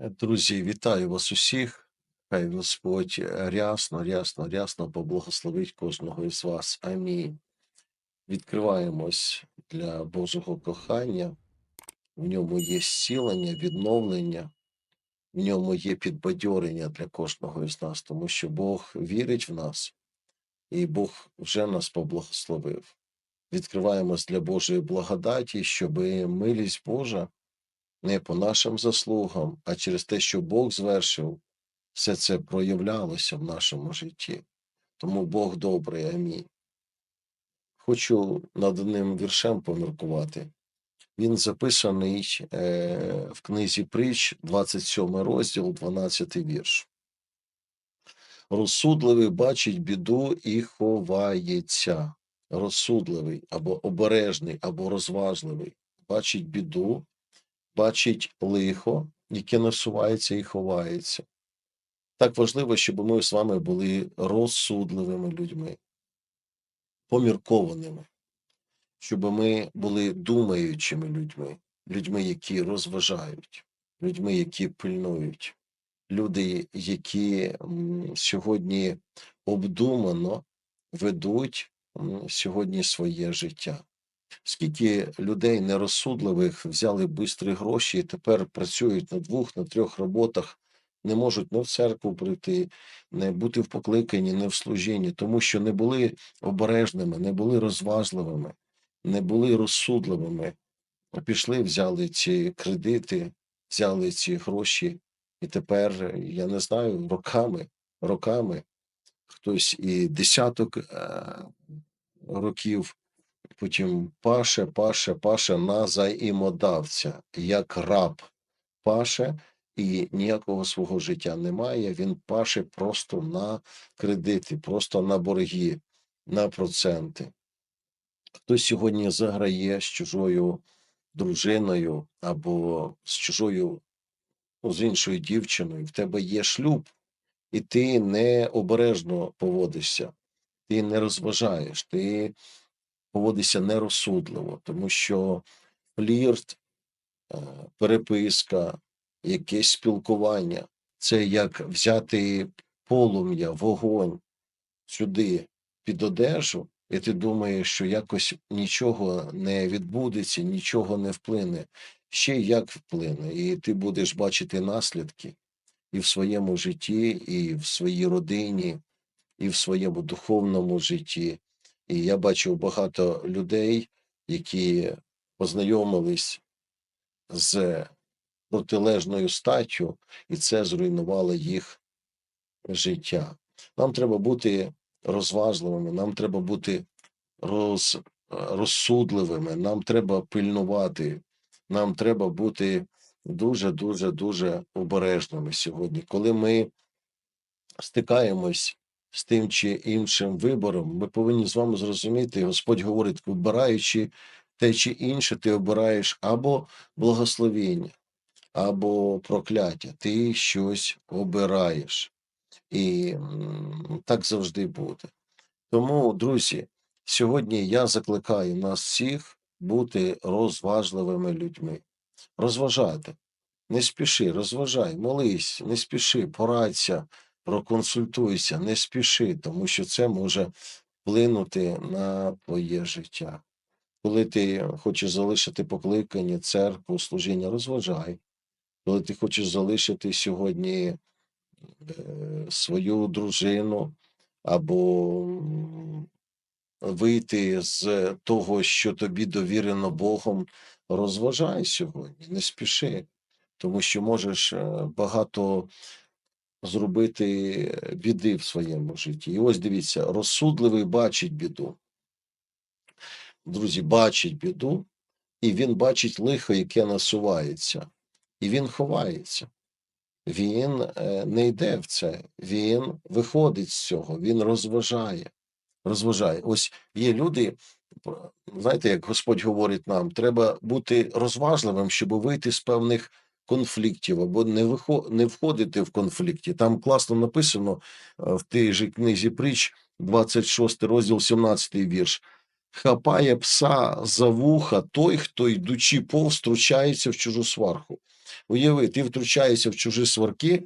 Е, Друзі, вітаю вас усіх. Хай Господь е, рясно, рясно, рясно поблагословить кожного із вас. Амінь. Відкриваємось для Божого кохання. В ньому є зцілення, відновлення, в ньому є підбадьорення для кожного із нас, тому що Бог вірить в нас, і Бог вже нас поблагословив. Відкриваємось для Божої благодаті, щоб милість Божа не по нашим заслугам, а через те, що Бог звершив, все це проявлялося в нашому житті. Тому Бог добрий, амінь. Хочу над одним віршем поміркувати. Він записаний е, в книзі притч, 27 розділ, 12 вірш. Розсудливий бачить біду і ховається. Розсудливий або обережний, або розважливий бачить біду, бачить лихо, яке насувається і ховається. Так важливо, щоб ми з вами були розсудливими людьми, поміркованими, щоб ми були думаючими людьми, людьми, які розважають, людьми, які пильнують, люди, які сьогодні обдумано ведуть сьогодні своє життя. Скільки людей нерозсудливих взяли бистрі гроші і тепер працюють на двох, на трьох роботах, не можуть не в церкву прийти, не бути в покликанні, не в служінні, тому що не були обережними, не були розважливими, не були розсудливими. Пішли, взяли ці кредити, взяли ці гроші, і тепер, я не знаю, роками, роками, хтось і десяток е, років потім паше, паше, паше на заімодавця, як раб паше, і ніякого свого життя немає. Він паше просто на кредити, просто на борги, на проценти. Хтось сьогодні заграє з чужою дружиною або з чужою, з іншою дівчиною. В тебе є шлюб, і ти не обережно поводишся, ти не розважаєш, ти поводишся нерозсудливо, тому що флірт, е, переписка, якесь спілкування це як взяти полум'я, вогонь сюди під одежу, і ти думаєш, що якось нічого не відбудеться, нічого не вплине. Ще як вплине, і ти будеш бачити наслідки і в своєму житті, і в своїй родині, і в своєму духовному житті. І я бачив багато людей, які познайомились з протилежною статтю, і це зруйнувало їх життя. Нам треба бути розважливими, нам треба бути роз, розсудливими, нам треба пильнувати, нам треба бути дуже, дуже, дуже обережними сьогодні. Коли ми стикаємось з тим чи іншим вибором, ми повинні з вами зрозуміти, Господь говорить, вибираючи те чи інше, ти обираєш або благословіння, або прокляття. Ти щось обираєш. І так завжди буде. Тому, друзі, сьогодні я закликаю нас всіх бути розважливими людьми. Розважати. Не спіши, розважай, молись, не спіши, порадься, проконсультуйся, не спіши, тому що це може вплинути на твоє життя. Коли ти хочеш залишити покликання, церкву, служіння, розважай. Коли ти хочеш залишити сьогодні е, свою дружину або вийти з того, що тобі довірено Богом, розважай сьогодні, не спіши, тому що можеш е, багато зробити біди в своєму житті. І ось дивіться, розсудливий бачить біду. Друзі, бачить біду, і він бачить лихо, яке насувається, і він ховається. Він е, не йде в це, він виходить з цього, він розважає. Розважає. Ось є люди, знаєте, як Господь говорить нам, треба бути розважливим, щоб вийти з певних конфліктів або не не входити в конфлікті. Там класно написано е, в тій же книзі притч, 26 розділ, 17 вірш. Хапає пса за вуха той, хто йдучи повз, втручається в чужу сварку. Уяви, ти втручаєшся в чужі сварки,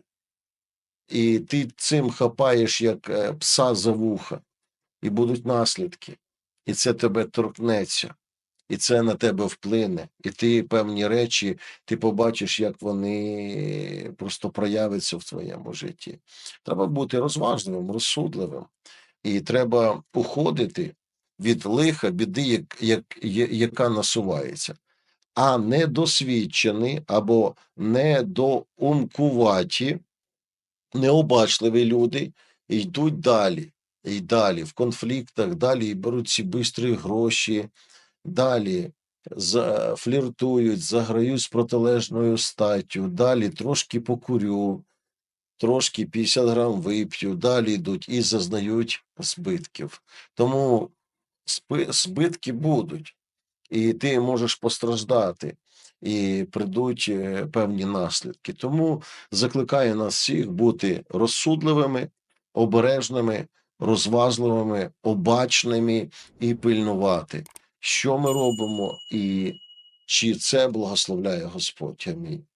і ти цим хапаєш як е, пса за вуха, і будуть наслідки, і це тебе торкнеться, і це на тебе вплине. І ти певні речі, ти побачиш, як вони просто проявляться в твоєму житті. Треба бути розважливим, розсудливим, і треба уходити від лиха, біди, як, як, яка насувається. А недосвідчені або недоумкуваті, необачливі люди йдуть далі, і далі в конфліктах, далі і беруть ці бистрі гроші, далі фліртують, заграють з протилежною статтю, далі трошки покурю, трошки 50 грам вип'ю, далі йдуть і зазнають збитків. Тому збитки будуть, і ти можеш постраждати, і прийдуть е, певні наслідки. Тому закликаю нас всіх бути розсудливими, обережними, розважливими, обачними і пильнувати, що ми робимо, і чи це благословляє Господь. Амінь.